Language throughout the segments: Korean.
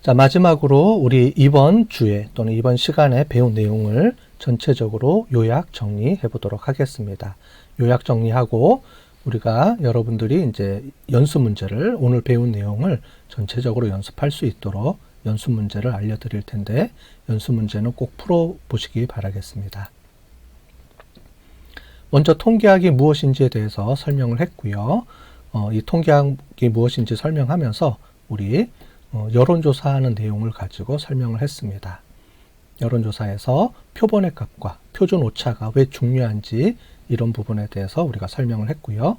자, 마지막으로 우리 이번 주에 또는 이번 시간에 배운 내용을 전체적으로 요약 정리해 보도록 하겠습니다. 요약 정리하고 우리가 여러분들이 이제 연습 문제를 오늘 배운 내용을 전체적으로 연습할 수 있도록 연습 문제를 알려드릴 텐데 연습 문제는 꼭 풀어 보시기 바라겠습니다. 먼저 통계학이 무엇인지에 대해서 설명을 했고요. 어, 이 통계학이 무엇인지 설명하면서 우리 어, 여론조사하는 내용을 가지고 설명을 했습니다. 여론조사에서 표본의 값과 표준 오차가 왜 중요한지 이런 부분에 대해서 우리가 설명을 했고요.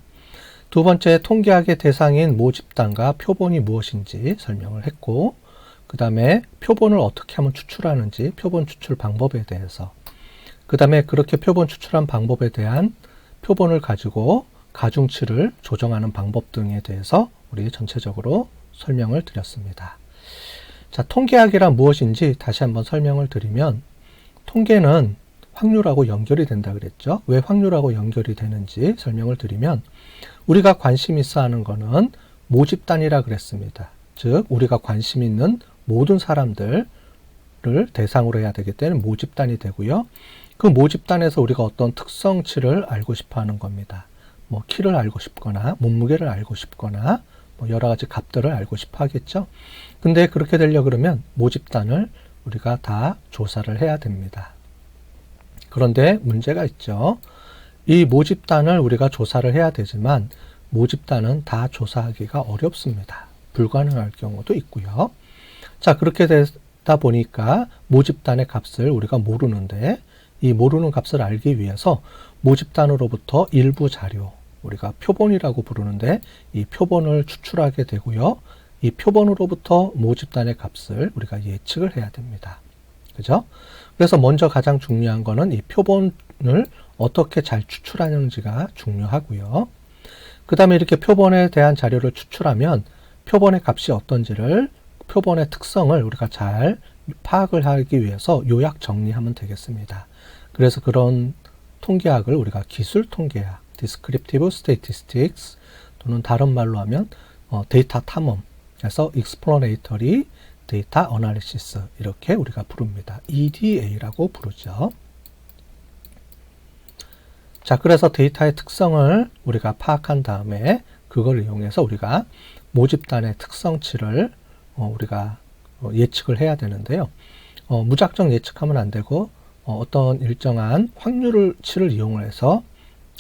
두 번째 통계학의 대상인 모 집단과 표본이 무엇인지 설명을 했고, 그 다음에 표본을 어떻게 하면 추출하는지 표본 추출 방법에 대해서, 그 다음에 그렇게 표본 추출한 방법에 대한 표본을 가지고 가중치를 조정하는 방법 등에 대해서 우리 전체적으로 설명을 드렸습니다. 자, 통계학이란 무엇인지 다시 한번 설명을 드리면 통계는 확률하고 연결이 된다 그랬죠. 왜 확률하고 연결이 되는지 설명을 드리면 우리가 관심 있어 하는 거는 모집단이라 그랬습니다. 즉, 우리가 관심 있는 모든 사람들을 대상으로 해야 되기 때문에 모집단이 되고요. 그 모집단에서 우리가 어떤 특성치를 알고 싶어 하는 겁니다. 뭐 키를 알고 싶거나 몸무게를 알고 싶거나 뭐 여러 가지 값들을 알고 싶어 하겠죠. 근데 그렇게 되려 그러면 모집단을 우리가 다 조사를 해야 됩니다. 그런데 문제가 있죠. 이 모집단을 우리가 조사를 해야 되지만 모집단은 다 조사하기가 어렵습니다. 불가능할 경우도 있고요. 자, 그렇게 되다 보니까 모집단의 값을 우리가 모르는데 이 모르는 값을 알기 위해서 모집단으로부터 일부 자료, 우리가 표본이라고 부르는데 이 표본을 추출하게 되고요. 이 표본으로부터 모집단의 값을 우리가 예측을 해야 됩니다. 그죠? 그래서 먼저 가장 중요한 거는 이 표본을 어떻게 잘 추출하는지가 중요하고요. 그 다음에 이렇게 표본에 대한 자료를 추출하면 표본의 값이 어떤지를 표본의 특성을 우리가 잘 파악을 하기 위해서 요약 정리하면 되겠습니다. 그래서 그런 통계학을 우리가 기술 통계학, descriptive statistics 또는 다른 말로 하면 어, 데이터 탐험에서 explanatory data analysis 이렇게 우리가 부릅니다. EDA라고 부르죠. 자, 그래서 데이터의 특성을 우리가 파악한 다음에 그걸 이용해서 우리가 모집단의 특성치를 어, 우리가 어, 예측을 해야 되는데요. 어, 무작정 예측하면 안 되고 어, 떤 일정한 확률치를 이용해서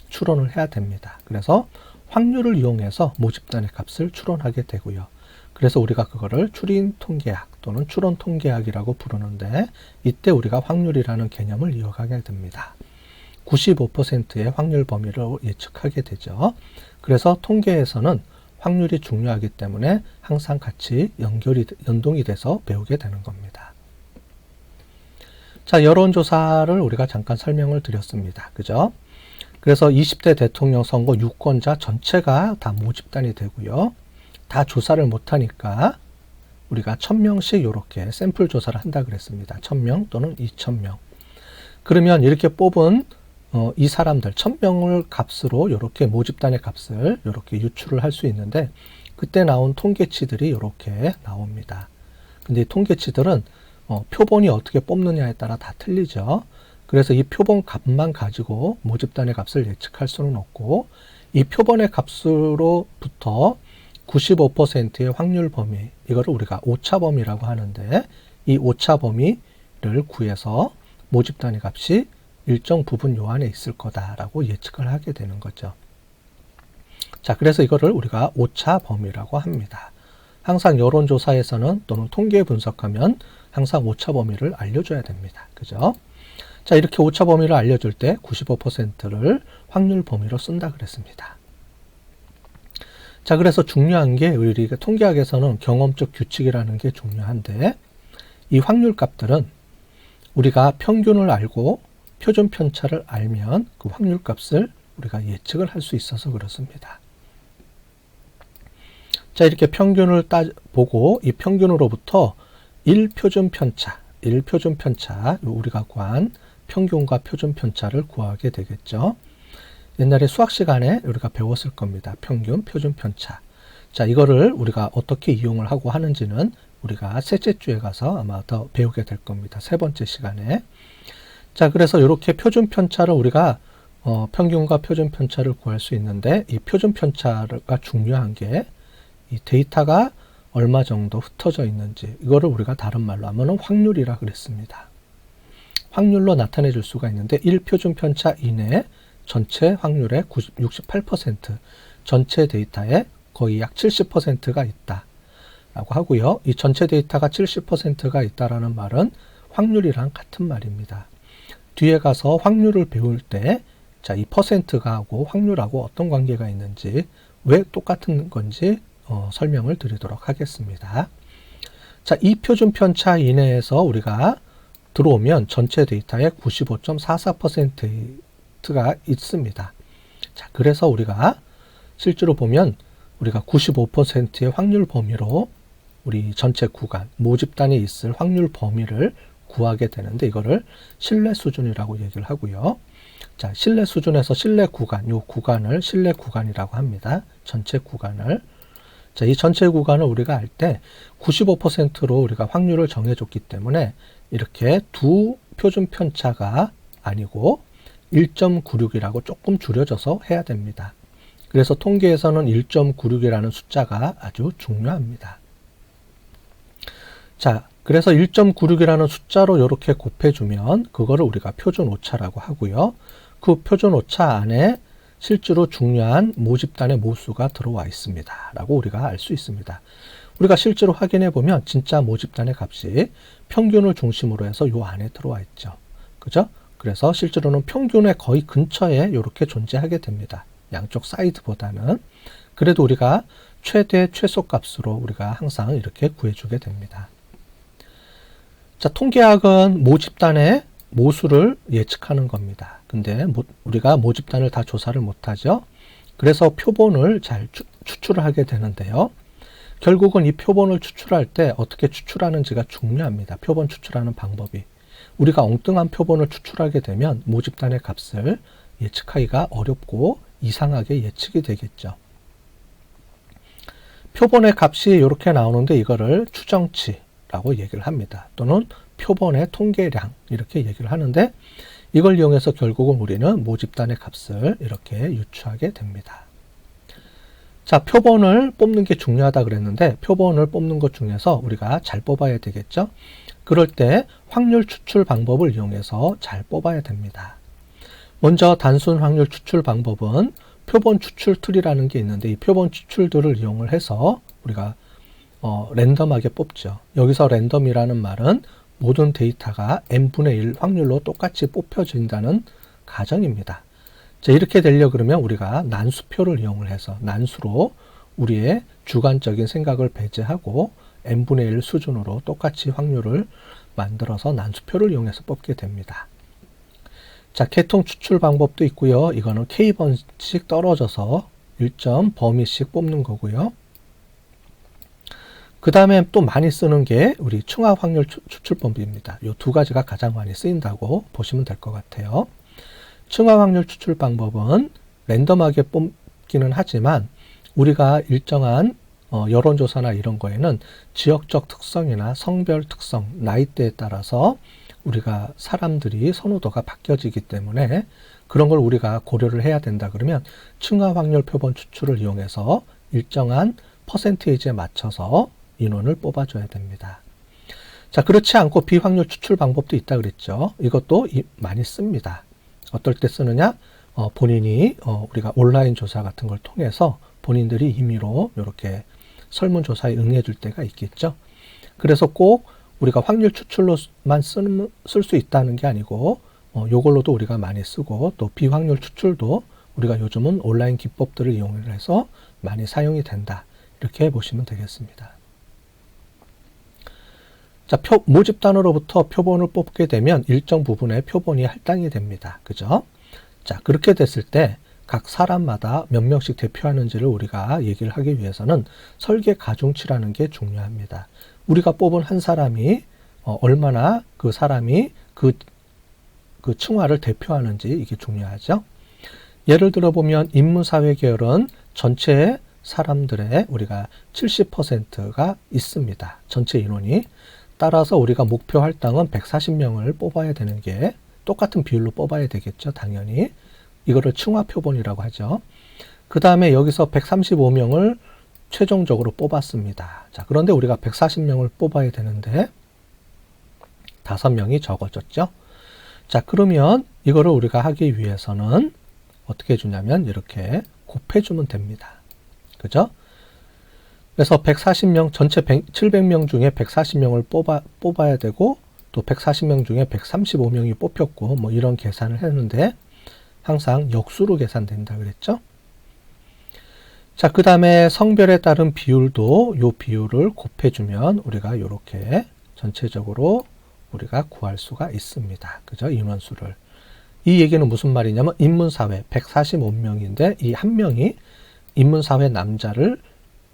추론을 해야 됩니다. 그래서 확률을 이용해서 모집단의 값을 추론하게 되고요. 그래서 우리가 그거를 추린 통계학 또는 추론 통계학이라고 부르는데 이때 우리가 확률이라는 개념을 이어가게 됩니다. 95%의 확률 범위를 예측하게 되죠. 그래서 통계에서는 확률이 중요하기 때문에 항상 같이 연결이 연동이 돼서 배우게 되는 겁니다. 자, 여론조사를 우리가 잠깐 설명을 드렸습니다. 그죠? 그래서 20대 대통령 선거 유권자 전체가 다 모집단이 되고요. 다 조사를 못하니까 우리가 1000명씩 이렇게 샘플 조사를 한다 그랬습니다. 1000명 또는 2000명. 그러면 이렇게 뽑은 어, 이 사람들 1000명을 값으로 이렇게 모집단의 값을 이렇게 유출을 할 수 있는데 그때 나온 통계치들이 이렇게 나옵니다. 근데 통계치들은 어, 표본이 어떻게 뽑느냐에 따라 다 틀리죠. 그래서 이 표본 값만 가지고 모집단의 값을 예측할 수는 없고 이 표본의 값으로부터 95%의 확률 범위 이거를 우리가 오차 범위라고 하는데 이 오차 범위를 구해서 모집단의 값이 일정 부분 요 안에 있을 거다라고 예측을 하게 되는 거죠. 자, 그래서 이거를 우리가 오차 범위라고 합니다. 항상 여론조사에서는 또는 통계 분석하면 항상 오차 범위를 알려줘야 됩니다. 그죠? 자, 이렇게 오차 범위를 알려줄 때 95%를 확률 범위로 쓴다 그랬습니다. 자, 그래서 중요한 게 우리가 통계학에서는 경험적 규칙이라는 게 중요한데 이 확률 값들은 우리가 평균을 알고 표준 편차를 알면 그 확률 값을 우리가 예측을 할 수 있어서 그렇습니다. 자, 이렇게 평균을 따 보고 이 평균으로부터 1표준 편차, 1표준 편차, 우리가 구한 평균과 표준 편차를 구하게 되겠죠. 옛날에 수학 시간에 우리가 배웠을 겁니다. 평균, 표준 편차. 자, 이거를 우리가 어떻게 이용을 하고 하는지는 우리가 셋째 주에 가서 아마 더 배우게 될 겁니다. 세 번째 시간에. 자, 그래서 이렇게 표준 편차를 우리가 어, 평균과 표준 편차를 구할 수 있는데 이 표준 편차가 중요한 게 이 데이터가 얼마 정도 흩어져 있는지 이거를 우리가 다른 말로 하면 확률이라 그랬습니다. 확률로 나타내 줄 수가 있는데 1표준 편차 이내 전체 확률의 90, 68% 전체 데이터의 거의 약 70%가 있다. 라고 하고요. 이 전체 데이터가 70%가 있다라는 말은 확률이랑 같은 말입니다. 뒤에 가서 확률을 배울 때 자, 이 퍼센트가 하고 확률하고 어떤 관계가 있는지 왜 똑같은 건지 어, 설명을 드리도록 하겠습니다. 자, 이 표준 편차 이내에서 우리가 들어오면 전체 데이터의 95.44%가 있습니다. 자, 그래서 우리가 실제로 보면 우리가 95%의 확률 범위로 우리 전체 구간, 모집단에 있을 확률 범위를 구하게 되는데 이거를 신뢰 수준이라고 얘기를 하고요. 자, 신뢰 수준에서 신뢰 구간, 요 구간을 신뢰 구간이라고 합니다. 전체 구간을. 자, 이 전체 구간을 우리가 할때 95%로 우리가 확률을 정해줬기 때문에 이렇게 두 표준 편차가 아니고 1.96이라고 조금 줄여져서 해야 됩니다. 그래서 통계에서는 1.96이라는 숫자가 아주 중요합니다. 자, 그래서 1.96이라는 숫자로 이렇게 곱해주면 그거를 우리가 표준 오차라고 하고요. 그 표준 오차 안에 실제로 중요한 모집단의 모수가 들어와 있습니다. 라고 우리가 알 수 있습니다. 우리가 실제로 확인해 보면 진짜 모집단의 값이 평균을 중심으로 해서 요 안에 들어와 있죠. 그죠? 그래서 실제로는 평균의 거의 근처에 이렇게 존재하게 됩니다. 양쪽 사이드보다는. 그래도 우리가 최대 최소 값으로 우리가 항상 이렇게 구해주게 됩니다. 자, 통계학은 모집단의 모수를 예측하는 겁니다. 근데 우리가 모집단을 다 조사를 못하죠. 그래서 표본을 잘 추출을 하게 되는데요. 결국은 이 표본을 추출할 때 어떻게 추출하는지가 중요합니다. 표본 추출하는 방법이. 우리가 엉뚱한 표본을 추출하게 되면 모집단의 값을 예측하기가 어렵고 이상하게 예측이 되겠죠. 표본의 값이 이렇게 나오는데 이거를 추정치라고 얘기를 합니다. 또는 표본의 통계량 이렇게 얘기를 하는데 이걸 이용해서 결국은 우리는 모집단의 값을 이렇게 유추하게 됩니다. 자, 표본을 뽑는 게 중요하다 그랬는데 표본을 뽑는 것 중에서 우리가 잘 뽑아야 되겠죠? 그럴 때 확률 추출 방법을 이용해서 잘 뽑아야 됩니다. 먼저 단순 확률 추출 방법은 표본 추출 틀이라는 게 있는데 이 표본 추출들을 이용을 해서 우리가 어, 랜덤하게 뽑죠. 여기서 랜덤이라는 말은 모든 데이터가 n분의 1 확률로 똑같이 뽑혀진다는 가정입니다. 자, 이렇게 되려 그러면 우리가 난수표를 이용을 해서 난수로 우리의 주관적인 생각을 배제하고 n분의 1 수준으로 똑같이 확률을 만들어서 난수표를 이용해서 뽑게 됩니다. 자, 계통 추출 방법도 있고요. 이거는 K번씩 떨어져서 일점 범위씩 뽑는 거고요. 그 다음에 또 많이 쓰는 게 우리 충합 확률 추출법입니다. 이 두 가지가 가장 많이 쓰인다고 보시면 될 것 같아요. 충합 확률 추출 방법은 랜덤하게 뽑기는 하지만 우리가 일정한 어, 여론조사나 이런 거에는 지역적 특성이나 성별 특성, 나이대에 따라서 우리가 사람들이 선호도가 바뀌어지기 때문에 그런 걸 우리가 고려를 해야 된다 그러면 층화 확률 표본 추출을 이용해서 일정한 퍼센테이지에 맞춰서 인원을 뽑아줘야 됩니다. 자, 그렇지 않고 비확률 추출 방법도 있다 그랬죠. 이것도 많이 씁니다. 어떨 때 쓰느냐? 어, 본인이 어, 우리가 온라인 조사 같은 걸 통해서 본인들이 임의로 이렇게 설문조사에 응해 줄 때가 있겠죠. 그래서 꼭 우리가 확률 추출로만 쓸 수 있다는 게 아니고 어, 요걸로도 우리가 많이 쓰고 또 비확률 추출도 우리가 요즘은 온라인 기법들을 이용해서 많이 사용이 된다. 이렇게 보시면 되겠습니다. 자, 표, 모집단으로부터 표본을 뽑게 되면 일정 부분의 표본이 할당이 됩니다. 그죠? 자, 그렇게 됐을 때 각 사람마다 몇 명씩 대표하는지를 우리가 얘기를 하기 위해서는 설계 가중치라는 게 중요합니다. 우리가 뽑은 한 사람이 어, 얼마나 그 사람이 그, 그 층화를 대표하는지 이게 중요하죠. 예를 들어 보면 인문사회 계열은 전체 사람들의 우리가 70%가 있습니다. 전체 인원이. 따라서 우리가 목표 할당은 140명을 뽑아야 되는 게 똑같은 비율로 뽑아야 되겠죠. 당연히. 이거를 층화 표본이라고 하죠. 그 다음에 여기서 135명을 최종적으로 뽑았습니다. 자, 그런데 우리가 140명을 뽑아야 되는데 5명이 적어졌죠. 자, 그러면 이거를 우리가 하기 위해서는 어떻게 해주냐면 이렇게 곱해주면 됩니다. 그죠? 그래서 140명, 전체 100, 700명 중에 140명을 뽑아, 뽑아야 되고 또 140명 중에 135명이 뽑혔고 뭐 이런 계산을 했는데 항상 역수로 계산된다 그랬죠? 자, 그 다음에 성별에 따른 비율도 요 비율을 곱해 주면 우리가 이렇게 전체적으로 우리가 구할 수가 있습니다. 그죠? 인원수를. 이 얘기는 무슨 말이냐면 인문사회 145명인데 이 한 명이 인문사회 남자를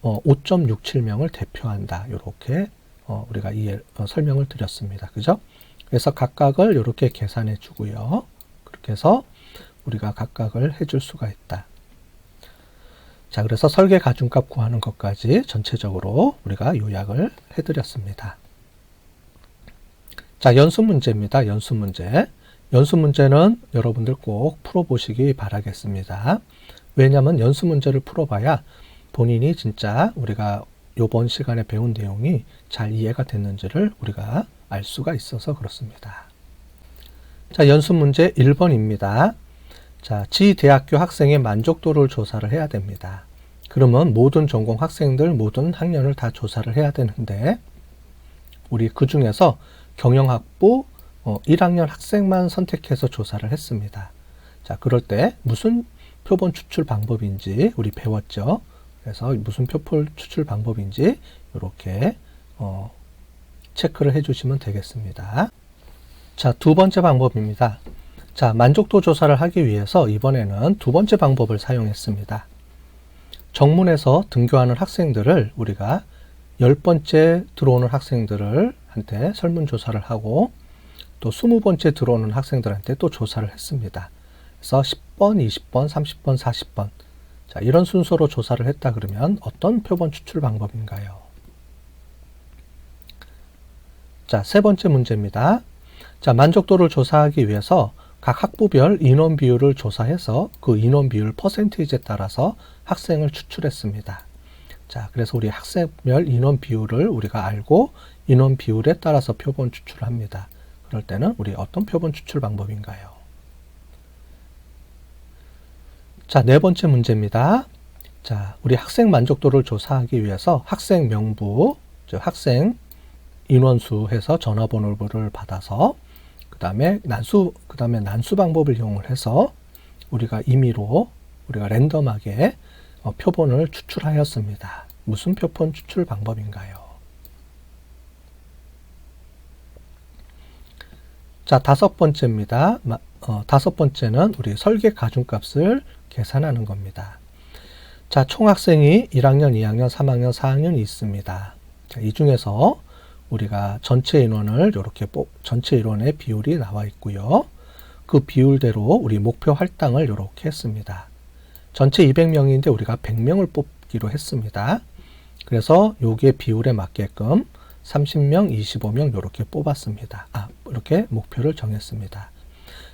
어, 5.67명을 대표한다. 이렇게 어, 우리가 이 어, 설명을 드렸습니다. 그죠? 그래서 각각을 이렇게 계산해 주고요. 그렇게 해서 우리가 각각을 해줄 수가 있다. 자, 그래서 설계 가중값 구하는 것까지 전체적으로 우리가 요약을 해드렸습니다. 자, 연수 문제입니다. 연수 문제. 연수 문제는 여러분들 꼭 풀어보시기 바라겠습니다. 왜냐하면 연수 문제를 풀어봐야 본인이 진짜 우리가 요번 시간에 배운 내용이 잘 이해가 됐는지를 우리가 알 수가 있어서 그렇습니다. 자, 연수 문제 1번입니다. 자, 지 대학교 학생의 만족도를 조사를 해야 됩니다. 그러면 모든 전공 학생들 모든 학년을 다 조사를 해야 되는데 우리 그 중에서 경영학부 어, 1학년 학생만 선택해서 조사를 했습니다. 자, 그럴 때 무슨 표본 추출 방법인지 우리 배웠죠. 그래서 무슨 표본 추출 방법인지 이렇게 어, 체크를 해주시면 되겠습니다. 자, 두 번째 방법입니다. 자, 만족도 조사를 하기 위해서 이번에는 두 번째 방법을 사용했습니다. 정문에서 등교하는 학생들을 우리가 열 번째 들어오는 학생들을 한테 설문조사를 하고 또 스무 번째 들어오는 학생들한테 또 조사를 했습니다. 그래서 10번, 20번, 30번, 40번. 자, 이런 순서로 조사를 했다 그러면 어떤 표본 추출 방법인가요? 자, 세 번째 문제입니다. 자, 만족도를 조사하기 위해서 각 학부별 인원 비율을 조사해서 그 인원 비율 퍼센테이지에 따라서 학생을 추출했습니다. 자, 그래서 우리 학생별 인원 비율을 우리가 알고 인원 비율에 따라서 표본 추출을 합니다. 그럴 때는 우리 어떤 표본 추출 방법인가요? 자, 네 번째 문제입니다. 자, 우리 학생 만족도를 조사하기 위해서 학생 명부, 즉 학생 인원수 해서 전화번호를 받아서 그 다음에 난수, 그 다음에 난수 방법을 이용을 해서 우리가 임의로 우리가 랜덤하게 어, 표본을 추출하였습니다. 무슨 표본 추출 방법인가요? 자, 다섯 번째입니다. 어, 다섯 번째는 우리 설계 가중값을 계산하는 겁니다. 자, 총학생이 1학년, 2학년, 3학년, 4학년이 있습니다. 자, 이 중에서 우리가 전체 인원을 이렇게 뽑, 전체 인원의 비율이 나와 있고요. 그 비율대로 우리 목표 할당을 이렇게 했습니다. 전체 200명인데 우리가 100명을 뽑기로 했습니다. 그래서 여기에 비율에 맞게끔 30명, 25명 이렇게 뽑았습니다. 아, 이렇게 목표를 정했습니다.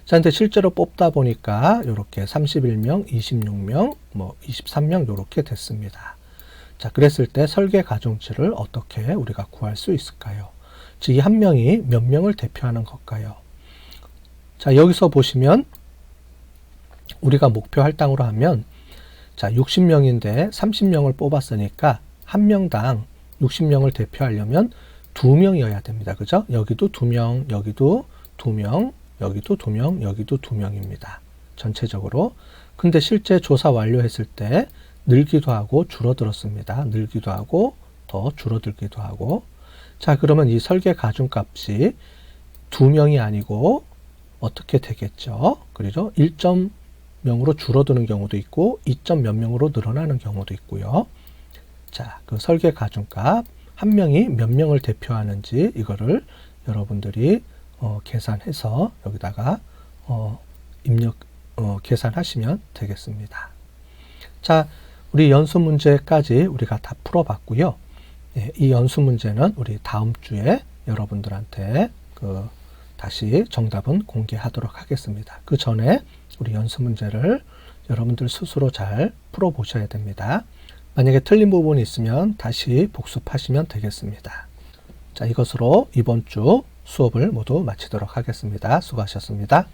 자, 근데 실제로 뽑다 보니까 이렇게 31명, 26명, 뭐 23명 이렇게 됐습니다. 자, 그랬을 때 설계 가중치를 어떻게 우리가 구할 수 있을까요? 즉, 이 한 명이 몇 명을 대표하는 걸까요? 자, 여기서 보시면 우리가 목표 할당으로 하면 자, 60명인데 30명을 뽑았으니까 한 명당 60명을 대표하려면 두 명이어야 됩니다. 그죠? 여기도 두 명, 여기도 두 명, 여기도 두 명, 여기도 두 명입니다. 전체적으로. 근데 실제 조사 완료했을 때 늘기도 하고 줄어들었습니다. 늘기도 하고 더 줄어들기도 하고. 자, 그러면 이 설계 가중 값이 두 명이 아니고 어떻게 되겠죠? 그죠? 1.0으로 줄어드는 경우도 있고 2점 몇 명으로 늘어나는 경우도 있고요. 자, 그 설계 가중값 한 명이 몇 명을 대표하는지 이거를 여러분들이 어, 계산해서 여기다가 어, 입력 어, 계산하시면 되겠습니다. 자, 우리 연수 문제까지 우리가 다 풀어봤고요. 예, 이 연수 문제는 우리 다음 주에 여러분들한테 그 다시 정답은 공개하도록 하겠습니다. 그 전에 우리 연수 문제를 여러분들 스스로 잘 풀어보셔야 됩니다. 만약에 틀린 부분이 있으면 다시 복습하시면 되겠습니다. 자, 이것으로 이번 주 수업을 모두 마치도록 하겠습니다. 수고하셨습니다.